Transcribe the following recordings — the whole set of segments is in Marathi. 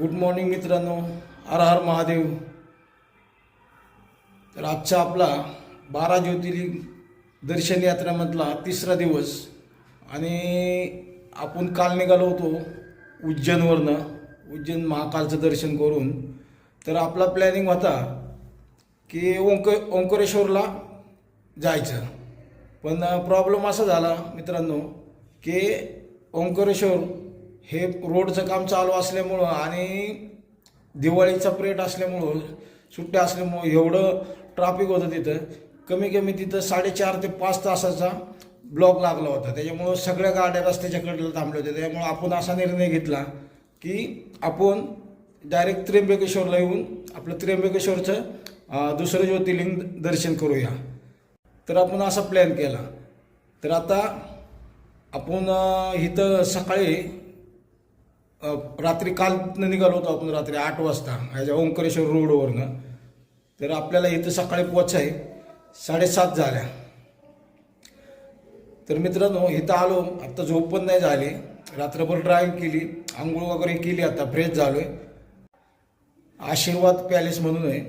गुड मॉर्निंग मित्रांनो. हर हर महादेव. तर आजचा आपला बारा ज्योतिर्लिंग दर्शन यात्रामधला तिसरा दिवस. आणि आपण काल निघालो होतो उज्जैनवरनं. उज्जैन महाकालचं दर्शन करून. तर आपला प्लॅनिंग होता की ओंक ओंकारेश्वरला जायचं. पण प्रॉब्लेम असा झाला मित्रांनो की ओंकारेश्वर हे रोडचं काम चालू असल्यामुळं आणि दिवाळीचा प्रेट असल्यामुळं सुट्ट्या असल्यामुळं एवढं ट्राफिक होतं तिथं. कमी कमी तिथं साडेचार ते पाच तासाचा ब्लॉक लागला होता. त्याच्यामुळं सगळ्या गाड्या रस्त्याच्या कडेला थांबल्या होत्या. त्यामुळं आपण असा निर्णय घेतला की आपण डायरेक्ट त्र्यंबकेश्वरला येऊन आपलं त्र्यंबकेश्वरचं दुसरं ज्योतिर्लिंग दर्शन करूया. तर आपण असा प्लॅन केला. तर आता आपण इथं सकाळी रात्री काल निघालो होतो आपण रात्री आठ वाजता ह्याच्या ओंकारेश्वर रोडवरनं तर आपल्याला इथं सकाळी पोचाय साडेसात झाल्या. तर मित्रांनो इथं आलो आत्ता झोप पण नाही झाली. रात्रभर ड्राईव्ह केली आंघोळ वगैरे केली आता फ्रेश झालो आहे आशीर्वाद पॅलेस म्हणून आहे.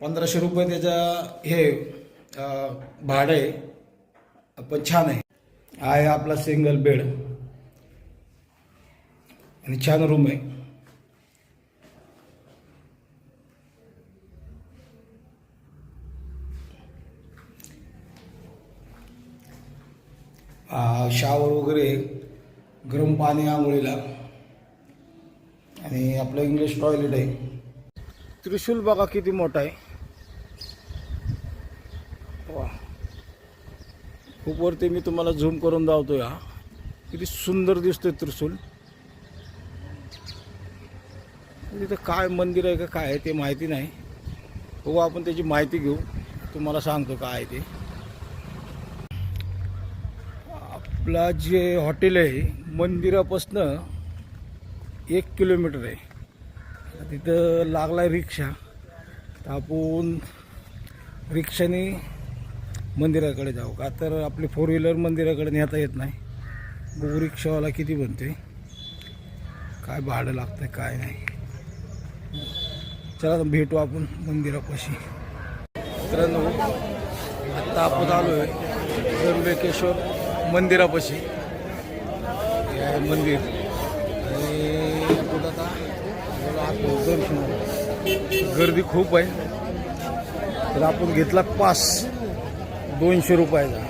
पंधराशे रुपये त्याचं हे भाडं आहे. पण छान आहे. आहे आपला सिंगल बेड आणि छान रूम आहे. शावर वगैरे गरम पाणी आंघोळीला. आणि आपलं इंग्लिश टॉयलेट आहे. त्रिशूल बघा किती मोठा आहे. वा. खूप वरती मी तुम्हाला झूम करून दावतो या किती सुंदर दिसतोय त्रिशूल. म्हणजे तिथं काय मंदिर आहे का काय आहे ते माहिती नाही. हो आपण त्याची माहिती घेऊ. तुम्हाला सांगतो काय आहे ते. आपला जे हॉटेल आहे मंदिरापासनं एक किलोमीटर आहे. तिथं लागला आहे रिक्षा. तर आपण रिक्षाने मंदिराकडे जाऊ का? तर आपली फोर व्हीलर मंदिराकडे नेता येत नाही. बघू रिक्षावाला किती बनते काय भाडं लागतं काय नाही. चला भेटू आपण मंदिरापाशी. मित्रांनो आत्ता आपण आलो आहे त्र्यंबकेश्वर मंदिरापाशी. हे आहे मंदिर. आणि आपण आता दर्शन गर्दी खूप आहे. तर आपण घेतला पास दोनशे रुपयाचा.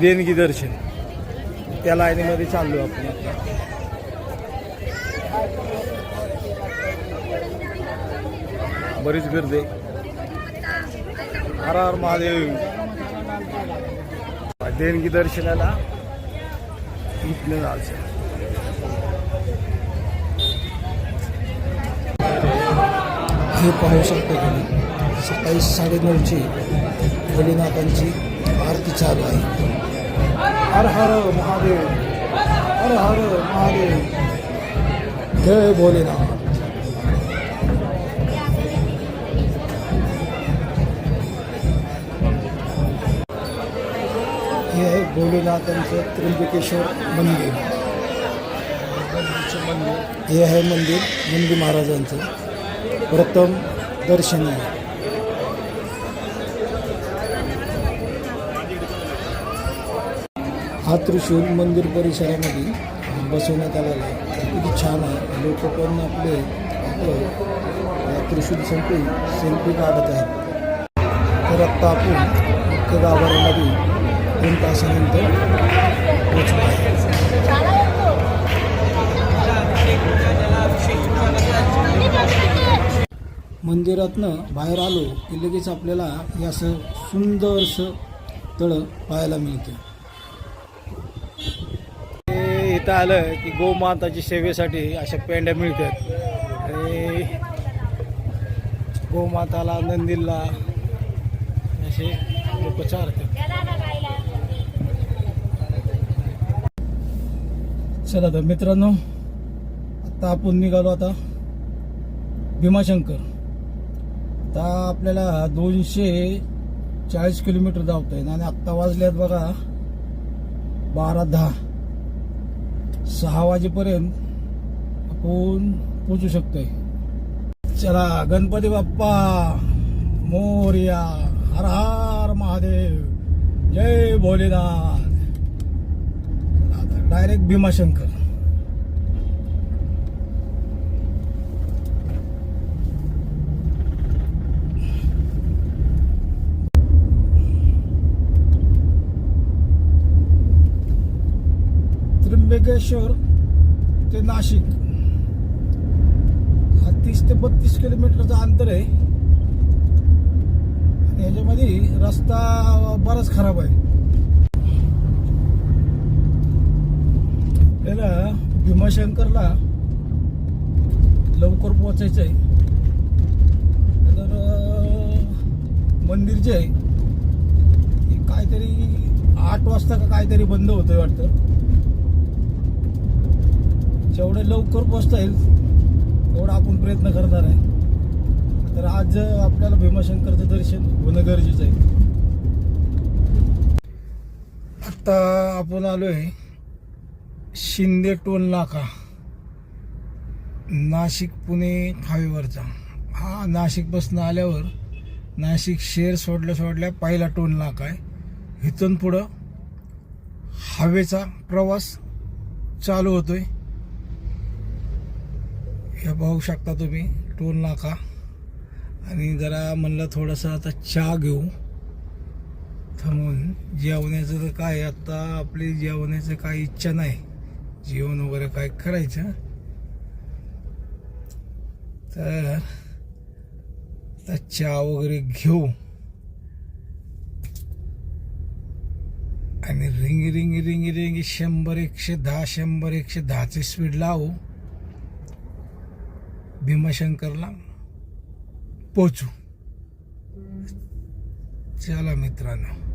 देणगी दर्शन. त्या लाईनीमध्ये चाललो आपण बरीच गर्दी. हर हर महादेव. देणगी दर्शनाला इथलं जायचं. हे पाहू शकतो तुम्ही सकाळी साडेनऊची भोलेनाथांची आरती चालू आहे. हर हर महादेव. हर हर महादेव. जय भोलेनाथ. भोलेनाथांचं त्र्यंबकेश्वर मंदिर. हे आहे मंदिर नंदी महाराजांचं. प्रथम दर्शन आहे. हा त्रिशूल मंदिर परिसरामध्ये बसवण्यात आलेला आहे. किती छान आहे. लोक पण आपले आपलं त्रिशूल सेल्फी सेल्फी काढत आहेत. तर आत्ता आपण मुख्य गाभाऱ्यामध्ये दोन तासानंतर पोचलो आहे. मंदिरातनं बाहेर आलो की लगेच आपल्याला हे असं सुंदरसं तळं पाहायला मिळतं. इथं आलं की गोमाताची सेवेसाठी अशा पेंड्या मिळतात. आणि गोमाताला नंदीला असे लोक चारतात. चला तर मित्रांनो आता आपण निघालो आता भीमाशंकर. आता आपल्याला दोनशे चाळीस किलोमीटर धावता येईल आणि आत्ता वाजल्यात बघा बारा दहा. सहा वाजेपर्यंत आपण पोचू शकतोय. चला गणपती बाप्पा मोर्या हर हर महादेव. जय भोलेनाथ. डायरेक्ट भीमाशंकर. त्र्यंबकेश्वर ते नाशिक. हा तीस ते बत्तीस किलोमीटरचं अंतर आहे. आणि ह्याच्यामध्ये रस्ता बराच खराब आहे. आपल्याला भीमाशंकरला लवकर पोचायचं आहे. तर मंदिर जे आहे ते काहीतरी आठ वाजता का काहीतरी बंद होतंय वाटतं. जेवढे लवकर पोचता येईल तेवढा आपण प्रयत्न करणार आहे. तर आज आपल्याला भीमाशंकरचं दर्शन होणं गरजेचं आहे. आता आपण आलो आहे शिंदे टोल नाका. नाशिक पुणे हायवेवरचा हा नाशिकपासून आल्यावर नाशिक शेर सोडल्या सोडल्या पहिला टोल नाका आहे. इथून पुढं हवेचा प्रवास चालू होतोय. हे पाहू शकता तुम्ही टोल नाका. आणि जरा म्हणलं थोडंसं आता चहा घेऊ. थांबून. जेवण्याचं तर काय आता आपली जेवण्याचं काही इच्छा नाही. जेवण वगैरे काय करायचं? तर चहा वगैरे घेऊ. आणि रिंगी रिंगी रिंगी रिंगी शंभर एकशे दहा शंभर एकशे दहाचे स्पीड लावू. भीमाशंकरला पोचू चला मित्रांनो.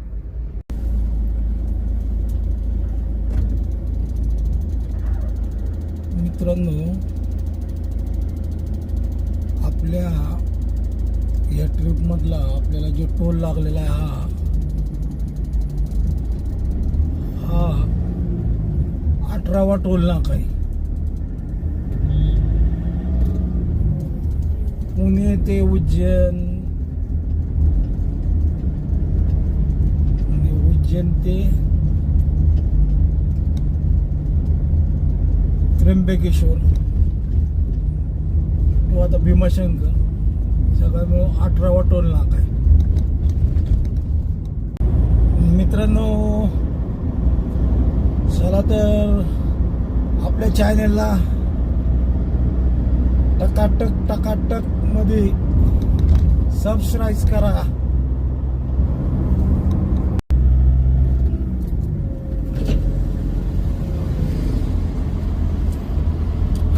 मित्रांनो आपल्या या ट्रिपमधला आपल्याला जो टोल लागलेला आहे हा हा अठरावा टोल नाका आहे. पुणे ते उज्जैन उज्जैन ते त्र्यंबकेश्वर. किंवा आता भीमाशंकर. सगळं मिळून अठरावा टोल नाका आहे. मित्रांनो चला तर आपल्या चॅनेलला टकाटक टकाटकमध्ये सबस्क्राईब करा.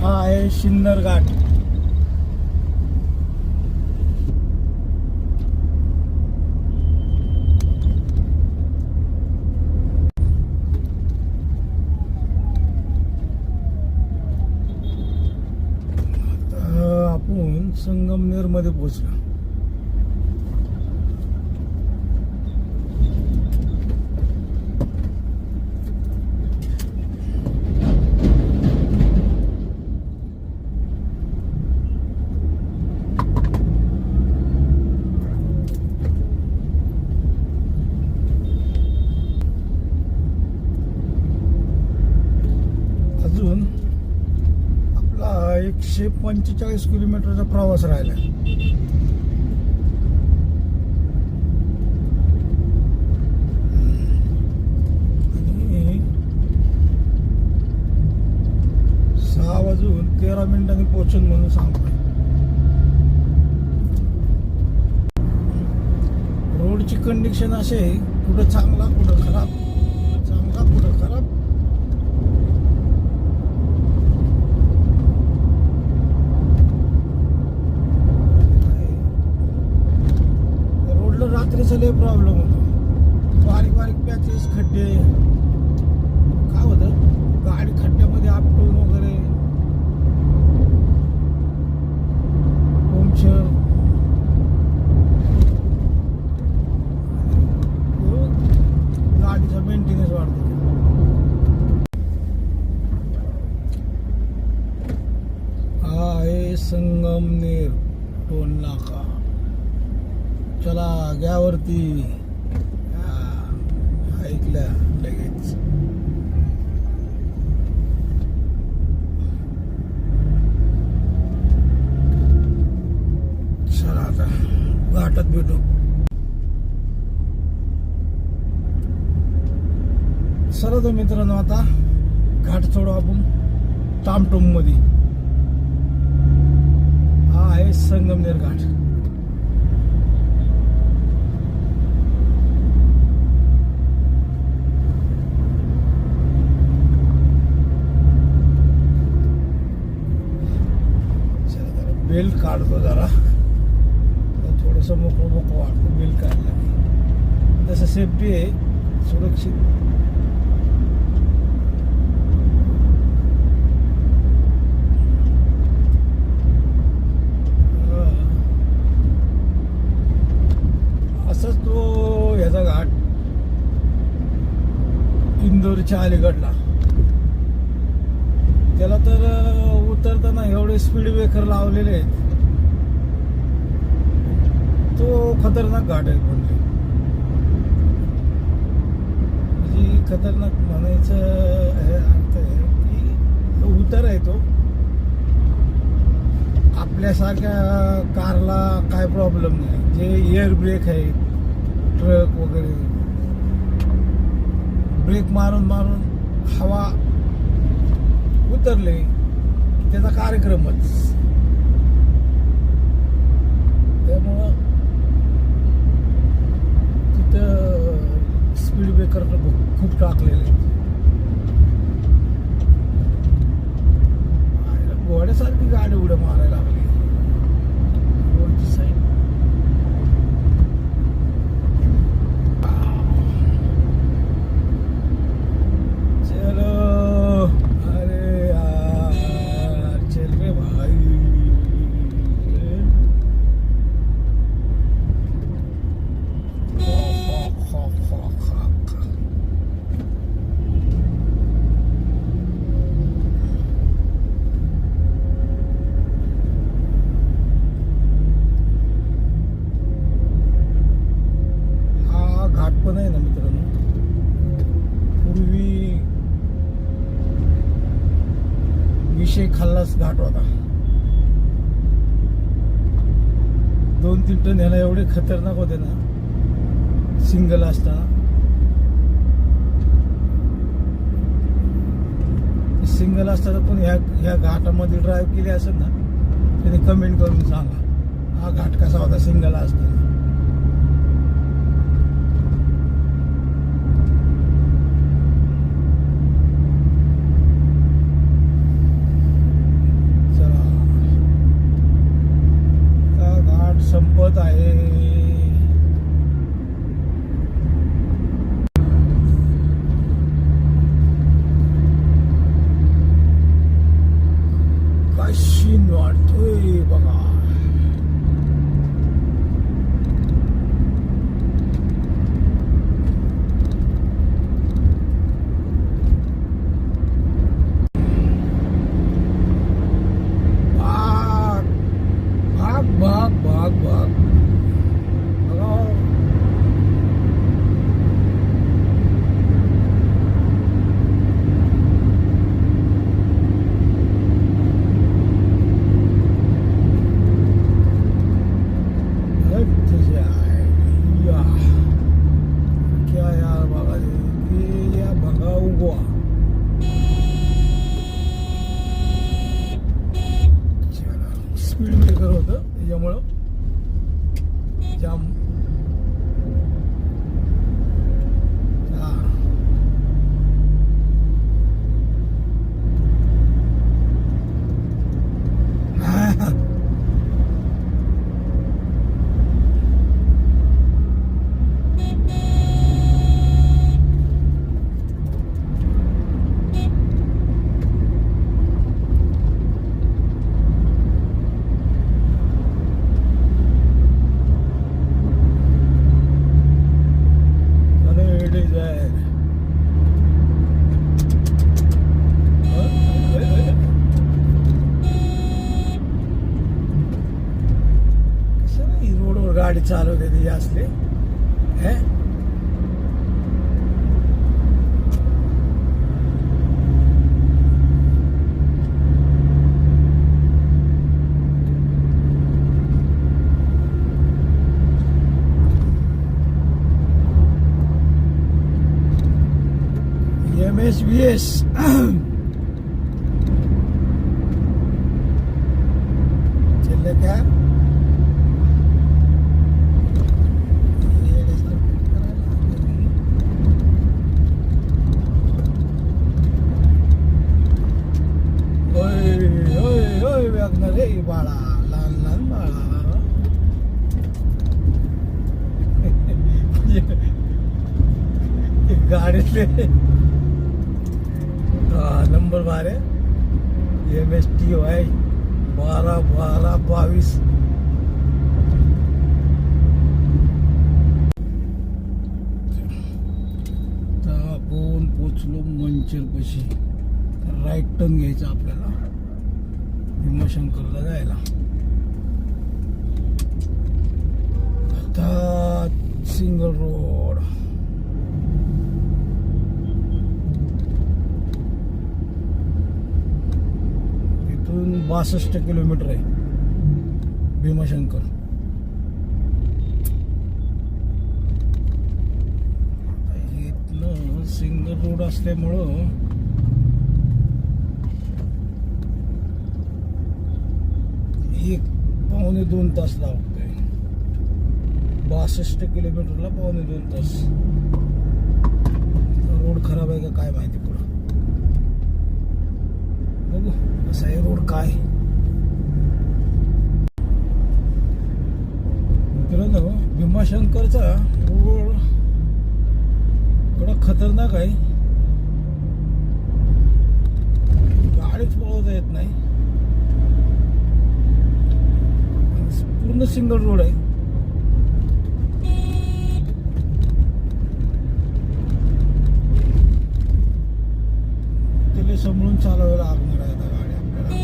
हा आहे शिन्नर घाट आता आपण संगमनेरमध्ये पोहोचलो अजून आपला एकशे पंचेचाळीस किलोमीटरचा प्रवास राहिला. आणि सहा वाजून तेरा मिनिटांनी पोहोचून म्हणून सांगतोय. रोडची कंडिशन अशी आहे कुठं चांगला कुठं खराब चांगला कुठं खराब रोडला रात्रीचा लय प्रॉब्लेम होतो बारीक बारीक पॅचेस खड्डे काय होतं गाडी खड्ड्यामध्ये आपटून वगैरे पंक्चर गाडीचा मेंटेनन्स वाढतो हा आहे आहे संगमनेर टोल नाका चला घ्यावरती. ऐकल्या लगेच. चला आता घाटात भेटू. चला तर मित्रांनो आता घाट सोडू आपण. टामटोममध्ये आहे संगमनेर घाट. बेल काढतो जरा. थोडस मोकळं मोकळं वाटतं बेल काढलं तसं सेफ्टी आहे सुरक्षित असंच तो ह्याचा घाट इंदोरच्या अलीगडला. त्याला तर उतरताना एवढे स्पीड ब्रेकर लावलेले आहेत. तो खतरनाक घाट आहे म्हणजे. म्हणजे खतरनाक म्हणायचं हे अर्थ आहे की उतर आहे तो. आपल्यासारख्या कारला काय प्रॉब्लेम नाही. जे एअर ब्रेक आहे ट्रक वगैरे. ब्रेक मारून मारून हवा उतरले त्याचा कार्यक्रमच. त्यामुळं तिथं स्पीड ब्रेकर खूप टाकलेले. घोड्यासारखी गाडी उड्या मारायला लागली रोडची साईड चलो अरे यार चल रे भाई हा घाट पण आहे ना मित्रांनो पूर्वी विषय खाल्लाच घाट होता. दोन तीन टन ह्याला एवढे खतरनाक होते ना. सिंगल असताना. सिंगल असताना पण ह्या ह्या घाटामध्ये ड्राईव्ह केली असेल ना त्याने कमेंट करून सांगा हा घाट कसा होता सिंगल असताना चला का घाट संपत आहे काय शीन वाटतोय बघा भाग भाग भाग भाग भाग बघा हट तुझे आहे. या. क्या यार बघा ते या बघा उगवा स्पीड ब्रेकर त्यामुळं त्याच्यामुळं जाम गाडी चालवते ती असली हे? एम एस बी एस चल क्या ओय ओय रे बाळा लहान लहान बाळा. म्हणजे गाडीतले नंबर बारे. एम एस टी वाय बारा बारा बावीस. आपण पोचलो मंचर पशी राईट टर्न घ्यायचा आपल्याला. भीमाशंकरला जायला. आता सिंगल रोड इथून बासष्ट किलोमीटर आहे. भीमाशंकर. इथनं सिंगल रोड असल्यामुळं एक पावणे दोन तास लागतोय. बासष्ट किलोमीटरला पावणे दोन तास. रोड खराब आहे का काय माहिती पुढं. बघू असा आहे रोड काय. मित्रांनो भीमाशंकरचा रोड थोडा खतरनाक आहे. गाडीच पळवता येत नाही. पूर्ण सिंगल रोड आहे त्याला समजून चालवायला लागणार आहे आता गाडी आपल्याला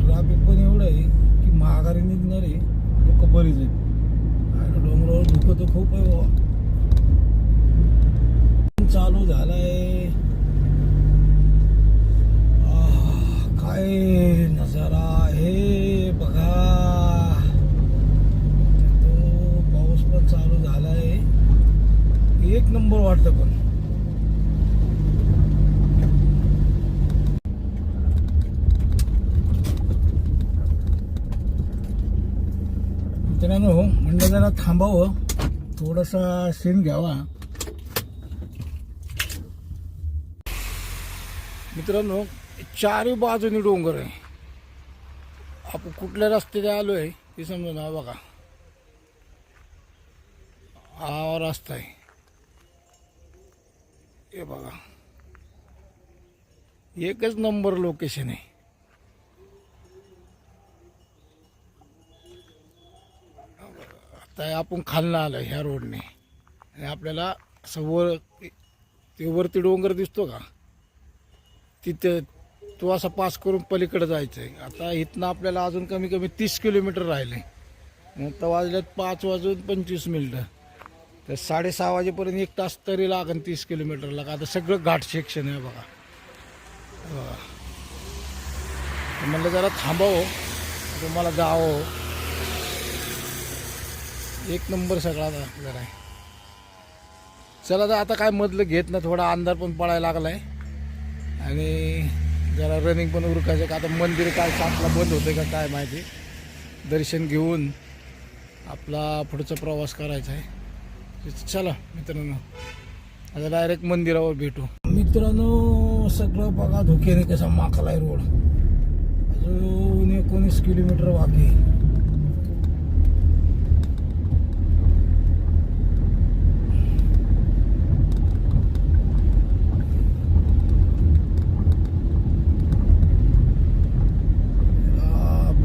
ट्रॅफिक पण एवढं आहे की महागारी निघणारे लोक बरीच आहेत आणि डोंगरावर धुकं तर खूप आहे बाबा चालू झालाय आह, काय नजारा आहे बघा तो पाऊस पण चालू झालाय एक नंबर वाटतं पण. मित्रांनो म्हणलं जरा थांबावं. थोडासा सीन घ्यावा. मित्रांनो चारही बाजूनी डोंगर आहे. आपण कुठल्या रस्त्याने आलो आहे ते समजा ना बघा. हा रस्ता आहे. हे बघा. एकच नंबर लोकेशन आहे. आता आपण खालनं आलं ह्या रोडने आणि आपल्याला असं वर ते वरती डोंगर दिसतो का? तिथं तो असा पास करून पलीकडे जायचं आहे आता इथनं आपल्याला अजून कमी कमी तीस किलोमीटर राहिले आता वाजल्यात पाच वाजून पंचवीस मिनटं. तर साडेसहा वाजेपर्यंत एक तास तरी लागन तीस किलोमीटरला. का आता सगळं घाट सेक्शन आहे बघा. बघा म्हणलं जरा थांबावं. तुम्हाला जावं. एक नंबर सगळा आता जरा आहे. चला तर आता काय मधलं घेत ना थोडा अंधार पण पडायला लागलाय. आणि जरा रनिंग पण उरकायचं का आता मंदिर काय सातला बंद होतं का काय माहिती. दर्शन घेऊन आपला पुढचा प्रवास करायचा आहे. चला मित्रांनो. आता डायरेक्ट मंदिरावर भेटू. मित्रांनो सगळं बघा धुक्याने कसा माकलाय रोड. अजून एकोणीस किलोमीटर बाकी.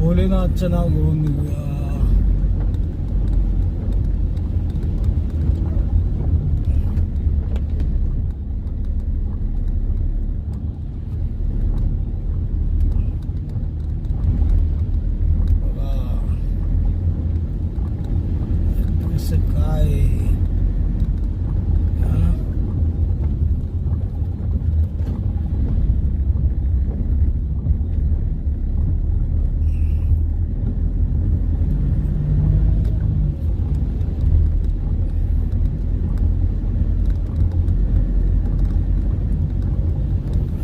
भोलेनाथचं नाव घेऊन निघूया कसं काय हा?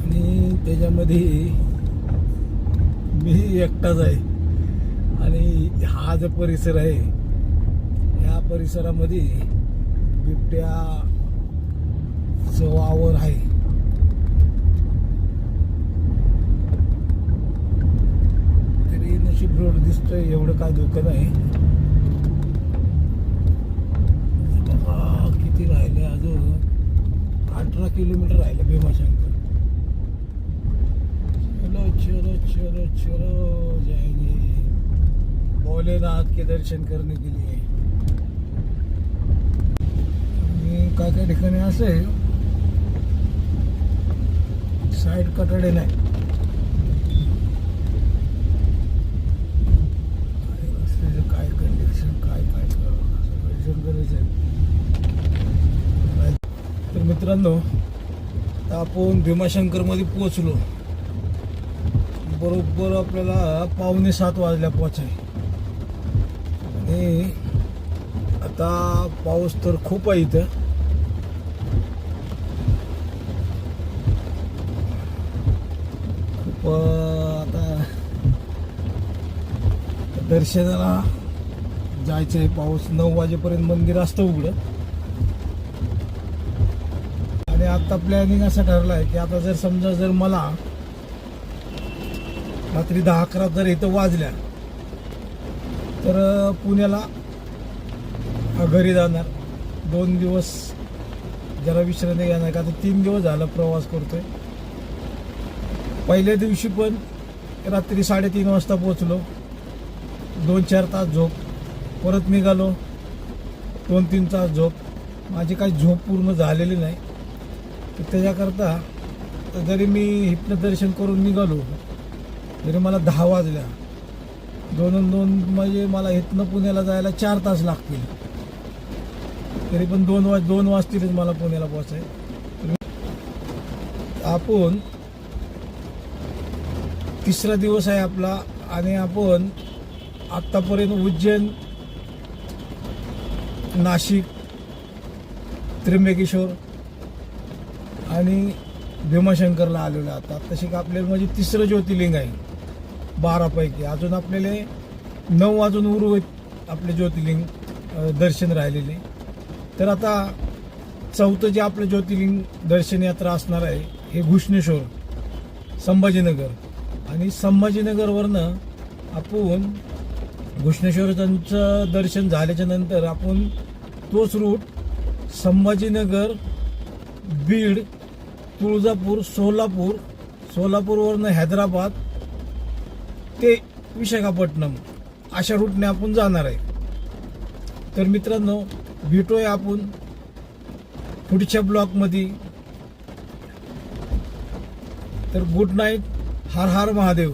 आणि त्याच्यामध्ये मी एकटाच आहे जो परिसर आहे या परिसरामध्ये बिबट्या वावर आहे. तरी नशीब रोड दिसतोय एवढं काय धोकं नाही. बघा, किती राहिले अजून? अठरा किलोमीटर राहिले भीमाशंकर. चलो चलो चलो चलो जायने भोलेनाथ के दर्शन करने के लिए। आणि काय काय ठिकाणी असं आहे साईड कटाडे नाही। काय कंडिशन काय काय करायचं आहे. तर मित्रांनो आपण भीमाशंकरमध्ये पोहोचलो. बरोबर आपल्याला पावणे सात वाजल्या पोचाय आणि आता पाऊस तर खूप आहे इथं. खूप आता दर्शनाला जायचं आहे पाऊस. नऊ वाजेपर्यंत मंदिर असतं उघडं. आणि आता प्लॅनिंग असं ठरलं आहे की आता जर समजा जर मला रात्री दहा अकरा जर इथं वाजल्या तर पुण्याला घरी जाणार. दोन दिवस जरा विश्रांती घेणार का तर तीन दिवस झाला प्रवास करतोय. पहिल्या दिवशी पण रात्री साडेतीन वाजता पोचलो दोन चार तास झोप. परत निघालो. दोन तीन तास झोप. माझी काही झोप पूर्ण झालेली नाही. तर त्याच्याकरता जरी मी हिप्नदर्शन करून निघालो तरी मला दहा वाजल्या. दोन दोन म्हणजे मला इथनं पुण्याला जायला चार तास लागतील. तरी पण दोन वाज दोन वाजतीलच मला पुण्याला पोचाय आपण तिसरा दिवस आहे आपला आणि आपण आत्तापर्यंत उज्जैन नाशिक त्र्यंबकेश्वर आणि भीमाशंकरला आलेलो आता. तसे का आपल्याला म्हणजे तिसरं ज्योतिर्लिंग आहे. बारापैकी. अजून आपल्याला नऊ वाजून उर्वरित आपले ज्योतिर्लिंग दर्शन राहिलेले. तर आता चौथं जे आपलं ज्योतिर्लिंग दर्शन यात्रा असणार आहे हे घुष्णेश्वर संभाजीनगर. आणि संभाजीनगरवरनं आपण घुष्णेश्वरांचं दर्शन झाल्याच्यानंतर आपण तोच रूट संभाजीनगर बीड तुळजापूर सोलापूर सोलापूरवरनं हैदराबाद ते विशाखापट्टणम अशा रूटने आपण जाणार आहे. तर मित्रांनो भेटूया आपण पुढच्या ब्लॉकमध्ये तर गुड नाईट हर हर महादेव.